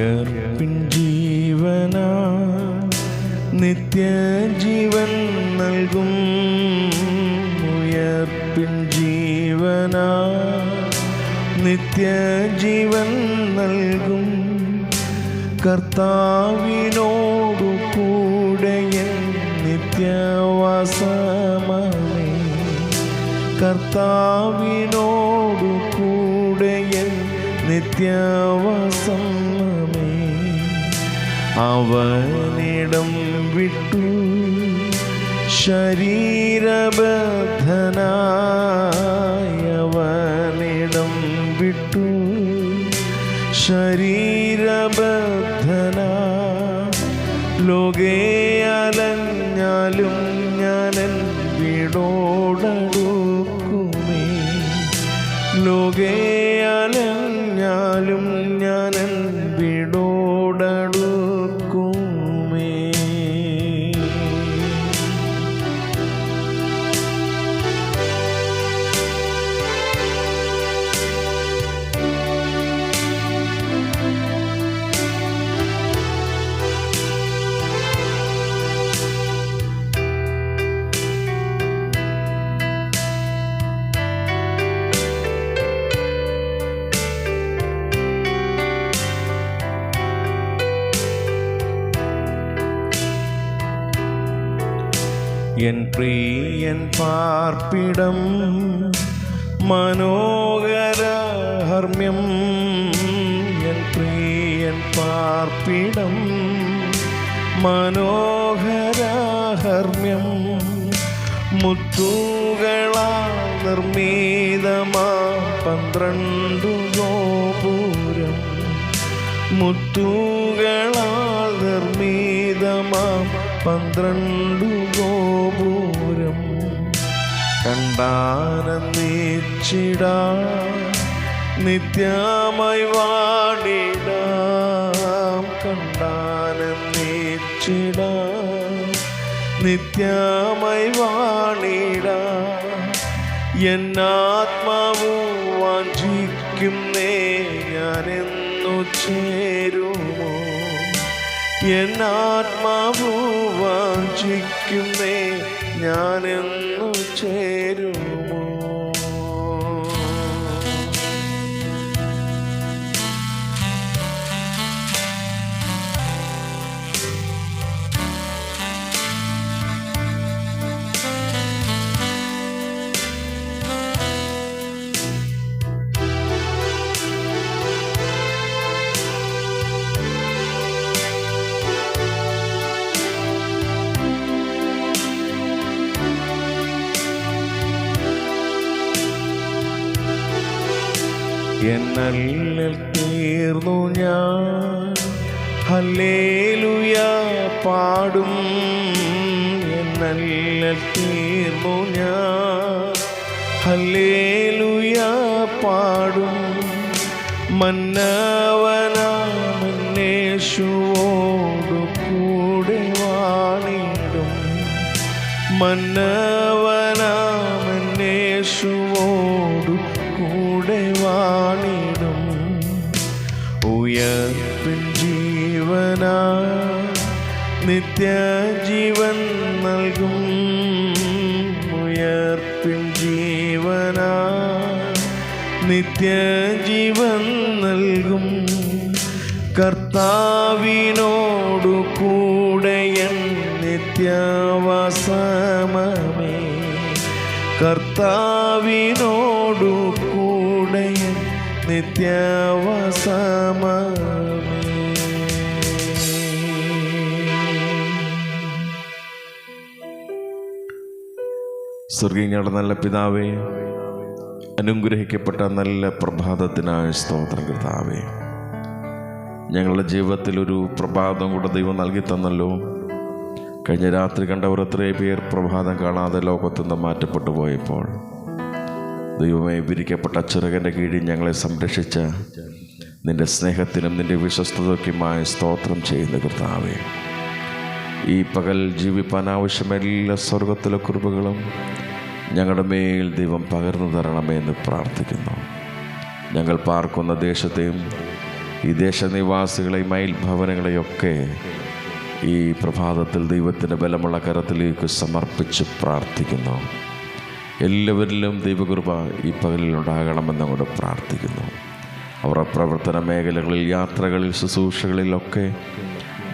ഉയർപ്പിൻ ജീവന നിത്യജീവൻ നൽകും. ഉയർപ്പിൻ ജീവന നിത്യജീവൻ നൽകും. കർത്താവിനോടു കൂടെ നിത്യവാസമേ. കർത്താവിനോടു കൂടെ നിത്യവാസം അവനിടം വിട്ടു. ശരീരബദ്ധനായവനിടം വിട്ടു. ശരീരബദ്ധന ലോകേ അലഞ്ഞാലും ഞാനൻ വീടോടടുക്കുമേ. ലോകേ എൻ പ്രിയൻ പാർപ്പിടം മനോഹരാഹർമ്മ്യം. എൻ പ്രിയൻ പാർപ്പിടം മനോഹരാഹർമ്മ്യം. മുത്തുകളാ നിർമ്മീതമാ പന്ത്രണ്ടു ഗോപുരം. മുത്തുകളാ നിർമ്മീതമാം പന്ത്രണ്ടു ഗോപൂരം കണ്ടാനന്ദിച്ചിട നിത്യമായി വാണിടാം കണ്ടാനന്ദിച്ചിട നിത്യമായി വാണിട. എന്നാത്മാവു വാഞ്ചിക്കുന്നേ ഞാനെന്നു ചേരുമോ എന്നാത്മാവു വാഞ്ചിക്കുന്നേ ഞാനെന്നു ചേരുമോ എന്നല്ലിൽ തീർന്നു ഞാൻ. ഹല്ലേലുയ പാടും. എന്നല്ലിൽ തീർന്നു ഞാൻ. ഹല്ലേലുയ പാടും. മന്നവനാമന്നേശുവോടു കൂടെ വാണിടും. മന്നവനാമന്നേശുവോടു കൂടെ വാണിടും ഉയർപ്പിൻ ജീവന നിത്യജീവൻ നൽകും. ഉയർപ്പിൻ ജീവന നിത്യജീവൻ നൽകും. കർത്താവിനോടു കൂടെ എൻ നിത്യവാസമേ കർത്താവിനോടു നിത്യവാസമേ സ്വർഗീയങ്ങളുടെ നല്ല പിതാവേ അനുഗ്രഹിക്കപ്പെട്ട നല്ല പ്രഭാതത്തിനായ സ്തോത്രം കർത്താവേ. ഞങ്ങളുടെ ജീവിതത്തിൽ ഒരു പ്രഭാതം കൂടെ ദൈവം നൽകി തന്നല്ലോ. കഴിഞ്ഞ രാത്രി കണ്ടവർ എത്രയോ പേർ പ്രഭാതം കാണാതെ ലോകത്തുനിന്ന് മാറ്റപ്പെട്ടു പോയപ്പോൾ. ദൈവമേ വിരിക്കപ്പെട്ട ചെറുകന്റെ കീഴിൽ ഞങ്ങളെ സംരക്ഷിച്ച നിന്റെ സ്നേഹത്തിനും നിന്റെ വിശ്വസ്തതയ്ക്കുമായി സ്തോത്രം ചെയ്യുന്ന കർത്താവേ. ഈ പകൽ ജീവിപ്പാൻ ആവശ്യമായ എല്ലാ സ്വർഗത്തിലെ കുറിപ്പുകളും ഞങ്ങളുടെ മേൽ ദൈവം പകർന്നു തരണമേ എന്ന് പ്രാർത്ഥിക്കുന്നു. ഞങ്ങൾ പാർക്കുന്ന ദേശത്തെയും ഈ ദേശനിവാസികളെയും മയിൽ ഭവനങ്ങളെയൊക്കെ ഈ പ്രഭാതത്തിൽ ദൈവത്തിന്റെ ബലമുള്ള കരത്തിലേക്ക് സമർപ്പിച്ച് പ്രാർത്ഥിക്കുന്നു. എല്ലാവരിലും ദൈവകൃപ ഈ പകലിൽ ഉണ്ടാകണമെന്ന് കൂടെ പ്രാർത്ഥിക്കുന്നു. അവരുടെ പ്രവർത്തന മേഖലകളിൽ യാത്രകളിൽ ശുശ്രൂഷകളിലൊക്കെ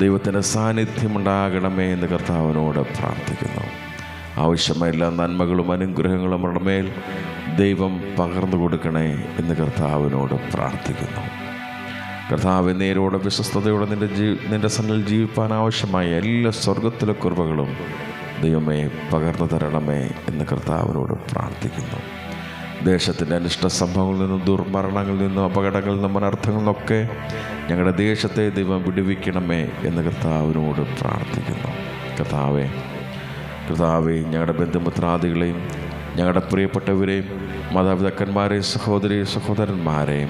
ദൈവത്തിന്റെ സാന്നിധ്യം ഉണ്ടാകണമേ എന്ന് കർത്താവിനോട് പ്രാർത്ഥിക്കുന്നു. ആവശ്യമായ എല്ലാ നന്മകളും അനുഗ്രഹങ്ങളും അവരുടെ മേൽ ദൈവം പകർന്നു കൊടുക്കണേ എന്ന് കർത്താവിനോട് പ്രാർത്ഥിക്കുന്നു. കർത്താവ് നേരോടെ വിശ്വസ്തയോടെ നിന്റെ ജീ നിന്റെ സന്നിൽ ജീവിപ്പാൻ ആവശ്യമായ എല്ലാ സ്വർഗത്തിലെ കുറിവുകളും ദൈവമേ പകർന്നു തരണമേ എന്ന് കർത്താവിനോട് പ്രാർത്ഥിക്കുന്നു. ദേശത്തിന്റെ അനിഷ്ട സംഭവങ്ങളിൽ നിന്നും ദുർമരണങ്ങളിൽ നിന്നും അപകടങ്ങളിൽ നിന്നും അനർത്ഥങ്ങളിൽ നിന്നൊക്കെ ഞങ്ങളുടെ ദേശത്തെ ദൈവം വിടുവിക്കണമേ എന്ന് കർത്താവിനോട് പ്രാർത്ഥിക്കുന്നു. കർത്താവെ കർത്താവെ ഞങ്ങളുടെ ബന്ധുമിത്രാദികളെയും ഞങ്ങളുടെ പ്രിയപ്പെട്ടവരെയും മാതാപിതാക്കന്മാരെയും സഹോദരി സഹോദരന്മാരെയും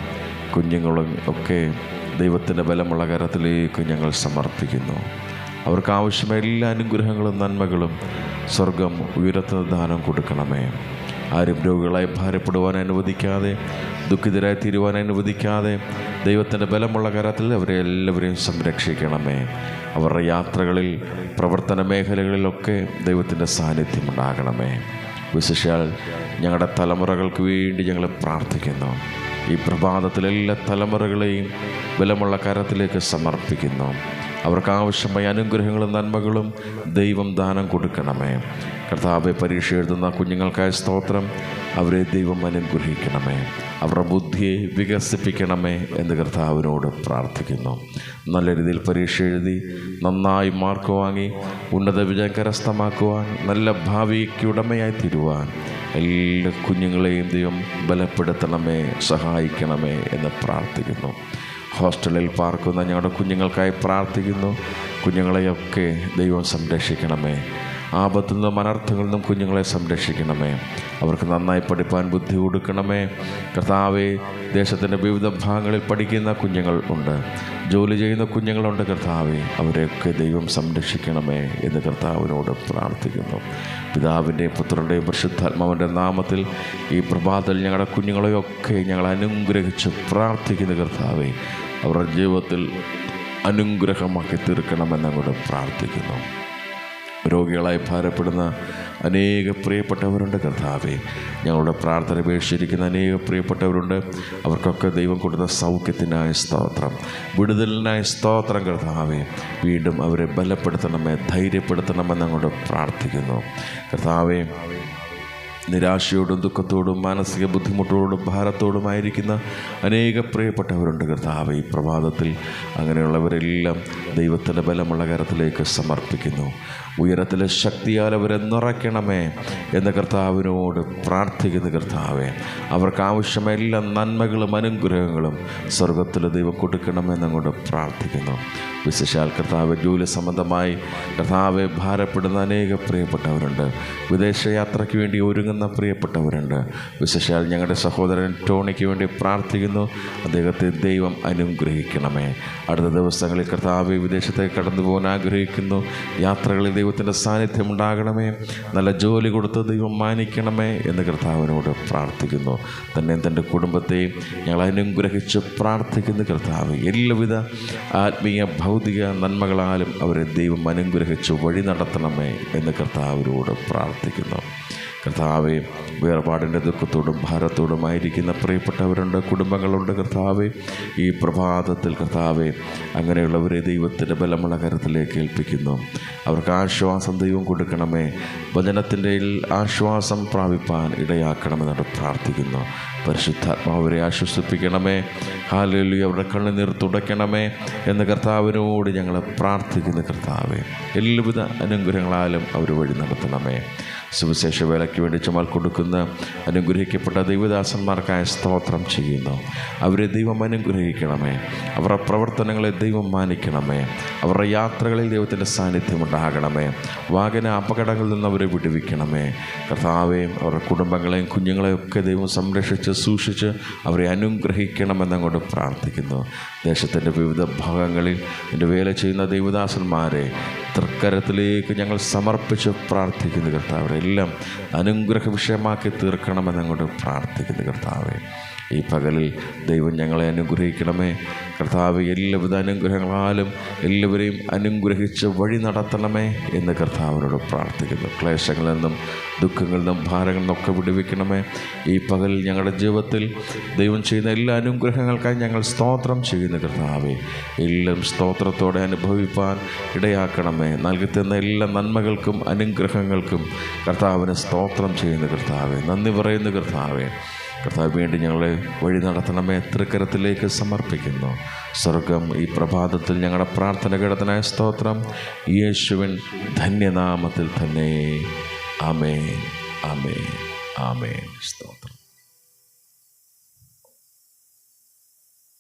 കുഞ്ഞുങ്ങളും ഒക്കെ ദൈവത്തിന്റെ ബലമുള്ള കരത്തിലേക്ക് ഞങ്ങൾ സമർപ്പിക്കുന്നു. അവർക്ക് ആവശ്യമായ എല്ലാ അനുഗ്രഹങ്ങളും നന്മകളും സ്വർഗം ഉയരത്തുന്ന ദാനം കൊടുക്കണമേ. ആരും രോഗികളായി ഭാരപ്പെടുവാൻ അനുവദിക്കാതെ ദുഃഖിതരായി തീരുവാൻ അനുവദിക്കാതെ ദൈവത്തിന്റെ ബലമുള്ള കരത്തിൽ അവരെ എല്ലാവരെയും സംരക്ഷിക്കണമേ. അവരുടെ യാത്രകളിൽ പ്രവർത്തന മേഖലകളിലൊക്കെ ദൈവത്തിന്റെ സാന്നിധ്യം ഉണ്ടാകണമേ. വിശേഷാൽ ഞങ്ങളുടെ തലമുറകൾക്ക് വേണ്ടി ഞങ്ങൾ പ്രാർത്ഥിക്കുന്നു. ഈ പ്രഭാതത്തിലെല്ലാ തലമുറകളെയും ബലമുള്ള കരത്തിലേക്ക് സമർപ്പിക്കുന്നു. അവർക്ക് ആവശ്യമായ അനുഗ്രഹങ്ങളും നന്മകളും ദൈവം ദാനം കൊടുക്കണമേ. കർത്താവെ പരീക്ഷ എഴുതുന്ന കുഞ്ഞുങ്ങൾക്കായ സ്തോത്രം. അവരെ ദൈവം അനുഗ്രഹിക്കണമേ. അവരുടെ ബുദ്ധിയെ വികസിപ്പിക്കണമേ എന്ന് കർത്താവിനോട് പ്രാർത്ഥിക്കുന്നു. നല്ല രീതിയിൽ പരീക്ഷ എഴുതി നന്നായി മാർക്ക് വാങ്ങി ഉന്നത വിജയം കരസ്ഥമാക്കുവാൻ നല്ല ഭാവിക്ക് ഉടമയായി തീരുവാൻ എല്ലാ കുഞ്ഞുങ്ങളെയും ദൈവം ബലപ്പെടുത്തണമേ സഹായിക്കണമേ എന്ന് പ്രാർത്ഥിക്കുന്നു. ഹോസ്റ്റലിൽ പാർക്കുന്ന ഞങ്ങളുടെ കുഞ്ഞുങ്ങൾക്കായി പ്രാർത്ഥിക്കുന്നു. കുഞ്ഞുങ്ങളെയൊക്കെ ദൈവം സംരക്ഷിക്കണമേ. ആപത്തിൽ നിന്നും അനർത്ഥങ്ങളിൽ നിന്നും കുഞ്ഞുങ്ങളെ സംരക്ഷിക്കണമേ. അവർക്ക് നന്നായി പഠിപ്പാൻ ബുദ്ധി കൊടുക്കണമേ. കർത്താവെ ദേശത്തിന്റെ വിവിധ ഭാഗങ്ങളിൽ പഠിക്കുന്ന കുഞ്ഞുങ്ങൾ ഉണ്ട്. ജോലി ചെയ്യുന്ന കുഞ്ഞുങ്ങളുണ്ട് കർത്താവെ. അവരെയൊക്കെ ദൈവം സംരക്ഷിക്കണമേ എന്ന് കർത്താവിനോട് പ്രാർത്ഥിക്കുന്നു. പിതാവിന്റെയും പുത്രന്റെയും പരിശുദ്ധാത്മാവിന്റെ നാമത്തിൽ ഈ പ്രഭാതത്തിൽ ഞങ്ങളുടെ കുഞ്ഞുങ്ങളെയൊക്കെ ഞങ്ങൾ അനുഗ്രഹിച്ച് പ്രാർത്ഥിക്കുന്നു കർത്താവെ. അവരുടെ ജീവിതത്തിൽ അനുഗ്രഹമാക്കി തീർക്കണമെന്നങ്ങോട്ട് പ്രാർത്ഥിക്കുന്നു. രോഗികളായി ഭാരപ്പെടുന്ന അനേക പ്രിയപ്പെട്ടവരുണ്ട് കർത്താവെ. ഞങ്ങളുടെ പ്രാർത്ഥന ഉപേക്ഷിച്ചിരിക്കുന്ന അനേക പ്രിയപ്പെട്ടവരുണ്ട്. അവർക്കൊക്കെ ദൈവം കൊടുത്ത സൗഖ്യത്തിനായ സ്തോത്രം വിടുതലിനായ സ്തോത്രം കർത്താവെ. വീണ്ടും അവരെ ബലപ്പെടുത്തണമേ ധൈര്യപ്പെടുത്തണമെന്ന് അങ്ങോട്ട് പ്രാർത്ഥിക്കുന്നു. കർത്താവെ നിരാശയോടും ദുഃഖത്തോടും മാനസിക ബുദ്ധിമുട്ടോടും ഭാരത്തോടുമായിരിക്കുന്ന അനേക പ്രിയപ്പെട്ടവരുണ്ട്. കർത്താവ് ഈ പ്രഭാതത്തിൽ അങ്ങനെയുള്ളവരെല്ലാം ദൈവത്തിന്റെ ബലമുള്ള കരത്തിലേക്ക് സമർപ്പിക്കുന്നു. ഉയരത്തിലെ ശക്തിയാൽ അവരെ നിറയ്ക്കണമേ എന്ന കർത്താവിനോട് പ്രാർത്ഥിക്കുന്ന കർത്താവെ. അവർക്ക് ആവശ്യമായ എല്ലാ നന്മകളും അനുഗ്രഹങ്ങളും സ്വർഗത്തിൽ ദൈവം കൊടുക്കണമെന്നങ്ങോട് പ്രാർത്ഥിക്കുന്നു. വിശേഷാൽ കർത്താവ് ജോലി സംബന്ധമായി കർത്താവെ ഭാരപ്പെടുന്ന അനേക പ്രിയപ്പെട്ടവരുണ്ട്. വിദേശയാത്രയ്ക്ക് വേണ്ടി ഒരുങ്ങുന്ന പ്രിയപ്പെട്ടവരുണ്ട്. വിശേഷാൽ ഞങ്ങളുടെ സഹോദരൻ ടോണിക്ക് വേണ്ടി പ്രാർത്ഥിക്കുന്നു. അദ്ദേഹത്തെ ദൈവം അനുഗ്രഹിക്കണമേ. അടുത്ത ദിവസങ്ങളിൽ കർത്താവ് വിദേശത്തേക്ക് കടന്നു പോകാൻ ആഗ്രഹിക്കുന്നു. യാത്രകളിൽ ദൈവത്തിന്റെ സാന്നിധ്യം ഉണ്ടാകണമേ. നല്ല ജോലി കൊടുത്ത് ദൈവം മാനിക്കണമേ എന്ന് കർത്താവിനോട് പ്രാർത്ഥിക്കുന്നു. തന്നെ തന്റെ കുടുംബത്തെയും ഞങ്ങൾ അനുഗ്രഹിച്ച് പ്രാർത്ഥിക്കുന്നു കർത്താവ്. എല്ലാവിധ ആത്മീയ ഭൗതിക നന്മകളാലും അവരെ ദൈവം അനുഗ്രഹിച്ച് വഴി നടത്തണമേ എന്ന് കർത്താവിനോട് പ്രാർത്ഥിക്കുന്നു. കർത്താവെ വേർപാടിന്റെ ദുഃഖത്തോടും ഭാരത്തോടുമായിരിക്കുന്ന പ്രിയപ്പെട്ടവരുണ്ട് കുടുംബങ്ങളുണ്ട് കർത്താവെ. ഈ പ്രഭാതത്തിൽ കർത്താവെ അങ്ങനെയുള്ളവരെ ദൈവത്തിന്റെ ബലമുള്ള കരത്തിലേക്ക് ഏൽപ്പിക്കുന്നു. അവർക്ക് ആശ്വാസം ദൈവം കൊടുക്കണമേ. വചനത്തിന്റെ ആശ്വാസം പ്രാപിപ്പാൻ ഇടയാക്കണമെന്നോട് പ്രാർത്ഥിക്കുന്നു. പരിശുദ്ധാത്മാവരെ ആശ്വസിപ്പിക്കണമേ. ഹാലലി അവരുടെ കണ്ണുനീർ തുടയ്ക്കണമേ എന്ന് കർത്താവിനോട് ഞങ്ങൾ പ്രാർത്ഥിക്കുന്ന കർത്താവേ. എല്ലാവിധ അനുഗ്രഹങ്ങളാലും അവർ വഴി നടത്തണമേ. സുവിശേഷ വേലയ്ക്ക് വേണ്ടി ചുമൽ കൊടുക്കുന്ന അനുഗ്രഹിക്കപ്പെട്ട ദൈവദാസന്മാർക്കായ സ്തോത്രം ചെയ്യുന്നു. അവരെ ദൈവം അനുഗ്രഹിക്കണമേ. അവരുടെ പ്രവർത്തനങ്ങളെ ദൈവം മാനിക്കണമേ. അവരുടെ യാത്രകളിൽ ദൈവത്തിന്റെ സാന്നിധ്യം ഉണ്ടാകണമേ. വാഹന അപകടങ്ങളിൽ നിന്ന് അവരെ വിടുവിക്കണമേ. കർത്താവേയും അവരുടെ കുടുംബങ്ങളെയും കുഞ്ഞുങ്ങളെയും ഒക്കെ ദൈവം സംരക്ഷിച്ച് സൂക്ഷിച്ച് അവരെ അനുഗ്രഹിക്കണമെന്നങ്ങോട്ട് പ്രാർത്ഥിക്കുന്നു. ദേശത്തിന്റെ വിവിധ ഭാഗങ്ങളിൽ എന്റെ വേല ചെയ്യുന്ന ദൈവദാസന്മാരെ തൃക്കരത്തിലേക്ക് ഞങ്ങൾ സമർപ്പിച്ച് പ്രാർത്ഥിക്കുന്നു കർത്താവെ. എല്ലാം അനുഗ്രഹ വിഷയമാക്കി തീർക്കണമെന്നങ്ങോട്ട് പ്രാർത്ഥിക്കുന്നു കർത്താവെ. ഈ പകലിൽ ദൈവം ഞങ്ങളെ അനുഗ്രഹിക്കണമേ. കർത്താവ് എല്ലാവിധ അനുഗ്രഹങ്ങളാലും എല്ലാവരെയും അനുഗ്രഹിച്ച് വഴി നടത്തണമേ എന്ന് കർത്താവിനോട് പ്രാർത്ഥിക്കുന്നു. ക്ലേശങ്ങളിൽ നിന്നും ദുഃഖങ്ങളിൽ നിന്നും ഭാരങ്ങളിൽ നിന്നൊക്കെ വിടുവിക്കണമേ. ഈ പകലിൽ ഞങ്ങളുടെ ജീവിതത്തിൽ ദൈവം ചെയ്യുന്ന എല്ലാ അനുഗ്രഹങ്ങൾക്കായി ഞങ്ങൾ സ്തോത്രം ചെയ്യുന്ന കർത്താവേ. എല്ലാം സ്തോത്രത്തോടെ അനുഭവിപ്പാൻ ഇടയാക്കണമേ. നൽകി തന്ന എല്ലാ നന്മകൾക്കും അനുഗ്രഹങ്ങൾക്കും കർത്താവിന് സ്തോത്രം ചെയ്യുന്ന കർത്താവേ. നന്ദി പറയുന്ന കർത്താവെ. കർത്താവ് വേണ്ടി ഞങ്ങളെ വഴി നടത്തണമേ. തൃക്കരത്തിലേക്ക് സമർപ്പിക്കുന്നു. സ്വർഗം ഈ പ്രഭാതത്തിൽ ഞങ്ങളുടെ പ്രാർത്ഥന കിടത്തനായ സ്തോത്രം. യേശുവിൻ ധന്യനാമത്തിൽ തന്നെ. ആമേൻ. ആമേൻ. ആമേൻ. സ്തോത്രം